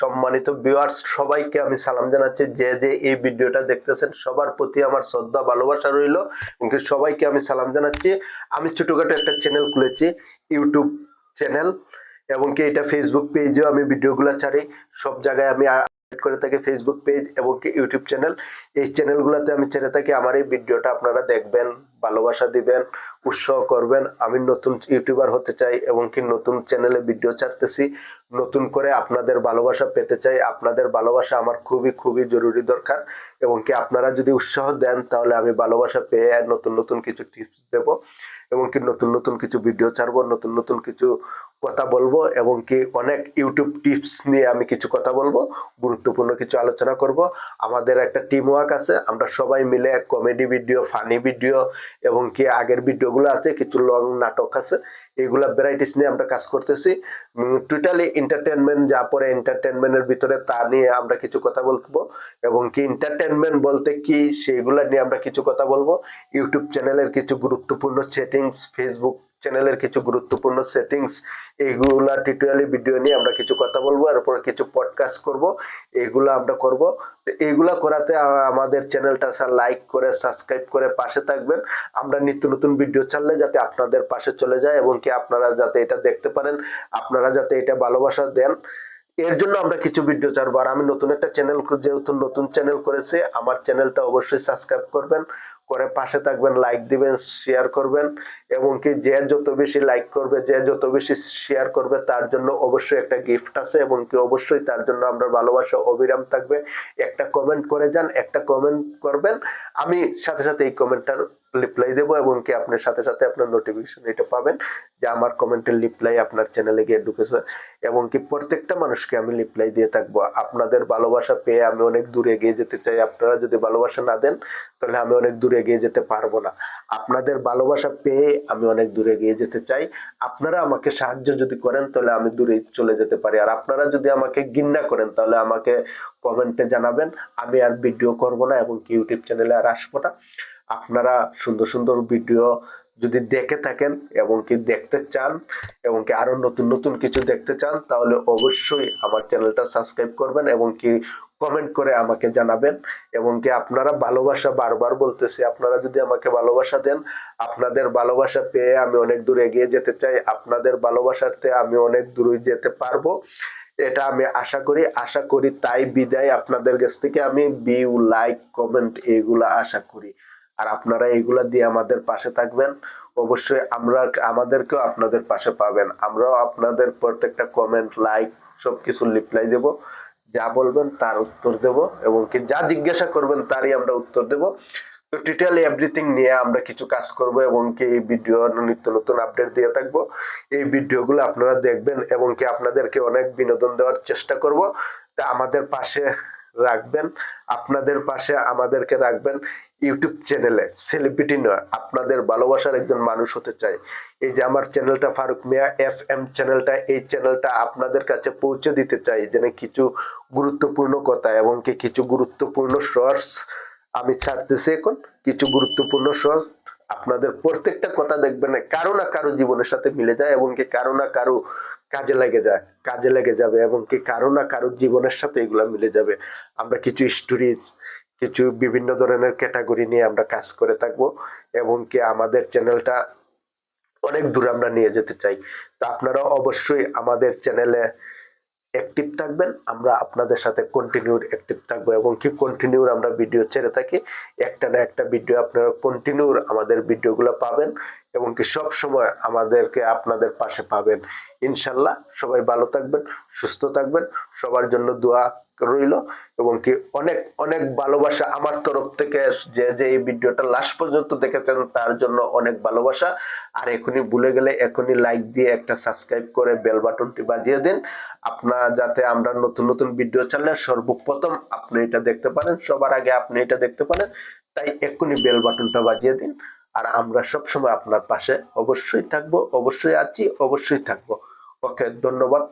সম্মানিত ভিউয়ার্স সবাইকে আমি সালাম জানাচ্ছি। যে যে এই ভিডিওটা দেখতেছেন, সবার প্রতি আমার শ্রদ্ধা, ভালোবাসা রইল। কিন্তু সবাইকে আমি সালাম জানাচ্ছি। আমি ছোটখাটো একটা চ্যানেল খুলেছি, ইউটিউব চ্যানেল এবং কি এটা ফেসবুক পেজেও আমি ভিডিওগুলো ছাড়ি। সব জায়গায় আমি করে থাকি ফেসবুক পেজ এবং কি ইউটিউব চ্যানেল এই চ্যানেলগুলোতে আমি ছেড়ে থাকি। আমার এই ভিডিওটা আপনারা দেখবেন, ভালোবাসা দিবেন, উৎসাহ করবেন। আমি নতুন ইউটিউবার হতে চাই এবং কি নতুন চ্যানেলে ভিডিও ছাড়তেছি। নতুন করে আপনাদের ভালোবাসা পেতে চাই। আপনাদের ভালোবাসা আমার খুবই খুবই জরুরি দরকার এবং কি আপনারা যদি উৎসাহ দেন, তাহলে আমি ভালোবাসা পেয়ে নতুন নতুন কিছু টিপস দেব এবং কি নতুন নতুন কিছু ভিডিও ছাড়বো, নতুন নতুন কিছু কথা বলব এবং কি অনেক ইউটিউব টিপস নিয়ে আমি কিছু কথা বলব, গুরুত্বপূর্ণ কিছু আলোচনা করব। আমাদের একটা টিম ওয়ার্ক আছে, আমরা সবাই মিলে কমেডি ভিডিও ফানি ভিডিও এবং কি আগের ভিডিওগুলো আছে, কিছু লং নাটক আছে, এগুলা ভ্যারাইটিস নিয়ে আমরা কাজ করতেছি। টোটালি এন্টারটেনমেন্ট যা পরে এন্টারটেনমেন্টের ভিতরে তা নিয়ে আমরা কিছু কথা বলব এবং কি এন্টারটেনমেন্ট বলতে কি সেইগুলা নিয়ে আমরা কিছু কথা বলব। ইউটিউব চ্যানেলের কিছু গুরুত্বপূর্ণ সেটিংস ফেসবুক চ্যানেলের কিছু গুরুত্বপূর্ণ সেটিংস এইগুলা টিউটোরিয়ালি ভিডিও নিয়ে আমরা কিছু কথা বলব এরপর কিছু পডকাস্ট করব এগুলো আমরা করব। তো এইগুলা করাতে আমাদের চ্যানেলটা স্যার লাইক করে সাবস্ক্রাইব করে পাশে থাকবেন। আমরা নিত্য নতুন ভিডিও ছাড়লে যাতে আপনাদের পাশে চলে যায় এবং কি আপনারা যাতে এটা দেখতে পারেন, আপনারা যাতে এটা ভালোবাসা দেন। এর জন্য আমরা কিছু ভিডিও ছাড়বো। আর আমি নতুন একটা চ্যানেল যেহেতু নতুন চ্যানেল করেছি আমার চ্যানেলটা অবশ্যই সাবস্ক্রাইব করবেন। করে পাশে থাকবেন লাইক দিবেন শেয়ার করবেন। এবং কি যে যত বেশি লাইক করবে যে যত বেশি শেয়ার করবে তার জন্য অবশ্যই একটা গিফট আছে। এবং কি অবশ্যই তার জন্য আমরা ভালোবাসা অবিরাম থাকবে। একটা কমেন্ট করে যান একটা কমেন্ট করবেন। আমি সাথে সাথে এই কমেন্টটার রিপ্লাই দেবো এবং কি আপনার সাথে সাথে আপনার নোটিফিকেশন এটা পাবেন যে আমার কমেন্টের রিপ্লাই আপনার চ্যানেলে গিয়ে ঢুকেছে। এবং কি প্রত্যেকটা মানুষকে আমি রিপ্লাই দিয়ে থাকব। আপনাদের ভালোবাসা পেয়ে আমি অনেক দূরে এগিয়ে যেতে চাই। আপনারা যদি ভালোবাসা না দেন, তাহলে আমি অনেক দূরে এগিয়ে যেতে পারব না। আপনাদের ভালোবাসা পেয়ে আমি অনেক দূরে এগিয়ে যেতে চাই। আপনারা আমাকে সাহায্য যদি করেন, তাহলে আমি দূরে চলে যেতে পারি। আর আপনারা যদি আমাকে ঘৃণা করেন, তাহলে আমাকে কমেন্টে জানাবেন। আমি আর ভিডিও করব না এবং কি ইউটিউব চ্যানেলে আর আসব না। আপনারা সুন্দর সুন্দর ভিডিও যদি দেখে থাকেন এবং কি দেখতে চান এবং কি আরও নতুন নতুন কিছু দেখতে চান, তাহলে অবশ্যই আমার চ্যানেলটা সাবস্ক্রাইব করবেন এবং কি কমেন্ট করে আমাকে জানাবেন। এবং কি আপনারা ভালোবাসা বারবার বলতেছি, আপনারা যদি আমাকে ভালোবাসা দেন, আপনাদের ভালোবাসা পেয়ে আমি অনেক দূর এগিয়ে যেতে চাই। আপনাদের ভালোবাসাতে আমি অনেক দূর যেতে পারব। এটা আমি আশা করি আশা করি তাই বিদায় আপনাদের কাছ থেকে আমি ভিউ লাইক কমেন্ট এগুলা আশা করি। আর আপনারা এগুলা দিয়ে আমাদের পাশে থাকবেন। অবশ্যই আমরা আমাদেরকেও আপনাদের পাশে পাবেন। আমরাও আপনাদের প্রত্যেকটা কমেন্ট লাইক সবকিছু রিপ্লাই দেব। যা বলবেন তার উত্তর দেব এবং কি যা জিজ্ঞাসা করবেন তারই আমরা উত্তর দেব। তো টোটালি এভরিথিং নিয়ে আমরা কিছু কাজ করব এবং কি এই ভিডিও নিত্য নতুন আপডেট দিয়ে থাকব। এই ভিডিওগুলো আপনারা দেখবেন এবং কি আপনাদেরকে অনেক বিনোদন দেওয়ার চেষ্টা করব। তা আমাদের পাশে রাখবেন, আপনাদের পাশে আমাদেরকে রাখবেন। ইউটিউব চ্যানেলে সেলিব্রিটি নয়, আপনাদের ভালোবাসার একজন মানুষ হতে চাই। এই যে আমার চ্যানেলটা ফারুক মিয়া এফ এম চ্যানেলটা, এই চ্যানেলটা আপনাদের কাছে পৌঁছে দিতে চাই যেন কিছু গুরুত্বপূর্ণ কথা এবং কি কিছু গুরুত্বপূর্ণ শর্টস আমি ছাড়তেছি এখন। কিছু গুরুত্বপূর্ণ শর্টস আপনাদের প্রত্যেকটা কথা দেখবেন কারও না কারও জীবনের সাথে মিলে যায় এবং কি কারও না কারও কাজে লেগে যায়, কাজে লেগে যাবে এবং কি কারও না কারও জীবনের সাথে এগুলা মিলে যাবে। আমরা কিছু স্টোরিজ কিছু বিভিন্ন ধরনের ক্যাটাগরি নিয়ে আমরা কাজ করে থাকব এবং কি আমাদের চ্যানেলটা অনেক দূর আমরা নিয়ে যেতে চাই। তা আপনারা অবশ্যই আমাদের চ্যানেলে অ্যাক্টিভ থাকবেন, আমরা আপনাদের সাথে কন্টিনিউ অ্যাক্টিভ থাকব এবং কি কন্টিনিউ আমরা ভিডিও ছেড়ে থাকি। একটা না একটা ভিডিও আপনারা কন্টিনিউ আমাদের ভিডিওগুলো পাবেন। এবং কি সব সময় আমাদেরকে আপনাদের পাশে পাবেন। ইনশাল্লাহ সবাই ভালো থাকবেন, সুস্থ থাকবেন। সবার জন্য দোয়া রইল এবং কি অনেক অনেক ভালোবাসা আমার তরফ থেকে যে যে এই ভিডিওটা লাস্ট পর্যন্ত দেখেছেন তার জন্য অনেক ভালোবাসা। আর এখনই ভুলে গেলে এখনই লাইক দিয়ে একটা সাবস্ক্রাইব করে বেল বাটনটি বাজিয়ে দিন। আপনার যাতে আমরা নতুন নতুন ভিডিও চাললে সর্বপ্রথম আপনি এটা দেখতে পারেন, সবার আগে আপনি এটা দেখতে পারেন। তাই এক্ষুনি বেল বাটনটা বাজিয়ে দিন। আর আমরা সব সময় আপনার পাশে অবশ্যই থাকব অবশ্যই আছি অবশ্যই থাকব। ওকে ধন্যবাদ।